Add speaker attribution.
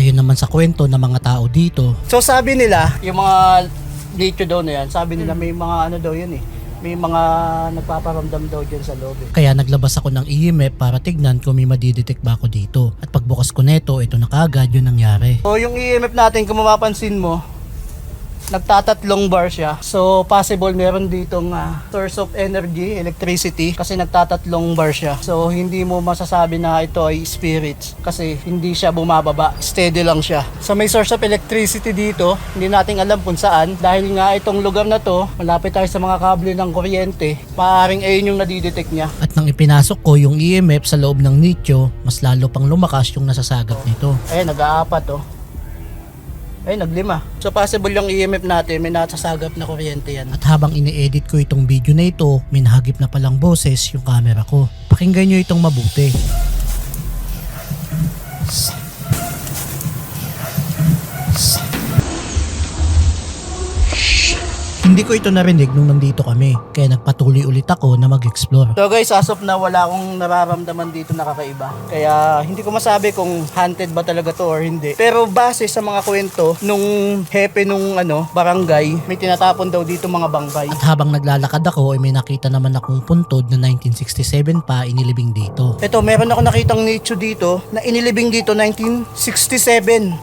Speaker 1: Ayon naman sa kwento ng mga tao dito,
Speaker 2: So sabi nila, yung mga nicho daw na yan, sabi nila may mga ano daw yun eh. May mga nagpaparamdam daw dyan sa loob eh.
Speaker 1: kaya naglabas ako ng EMF para tignan kung may madidetect ba ako dito. At pagbukas ko neto, ito na kaagad yung nangyari.
Speaker 2: So yung EMF natin, kung mapapansin mo, nagtatatlong bar siya. So possible meron ditong ah, source of energy, electricity, kasi nagtatatlong bar siya. So hindi mo masasabi na ito ay spirits kasi hindi siya bumababa, steady lang siya. So may source of electricity dito, hindi natin alam kung saan. Dahil nga itong lugar na to, malapit tayo sa mga kable ng kuryente, maaaring ayun yung nadidetect niya.
Speaker 1: At nang ipinasok ko yung EMF sa loob ng nicho, mas lalo pang lumakas yung nasasagap nito.
Speaker 2: Ayun, nag-aapat oh. Ay, naglima. So possible yung EMF natin, may nasasagap na kuryente yan.
Speaker 1: At habang ini-edit ko itong video na ito, may nahagip na palang boses yung camera ko. Pakinggan nyo itong mabuti. Hindi ko ito narinig nung nandito kami, kaya nagpatuloy ulit ako na mag-explore.
Speaker 2: So guys, as of now, wala akong nararamdaman dito na kakaiba. Kaya hindi ko masabi kung haunted ba talaga to or hindi. Pero base sa mga kwento, nung hepe nung ano, barangay, may tinatapon daw dito mga bangkay.
Speaker 1: At habang naglalakad ako, ay may nakita naman akong puntod na 1967 pa inilibing dito.
Speaker 2: Ito, meron ako nakitang nicho dito na inilibing dito 1967.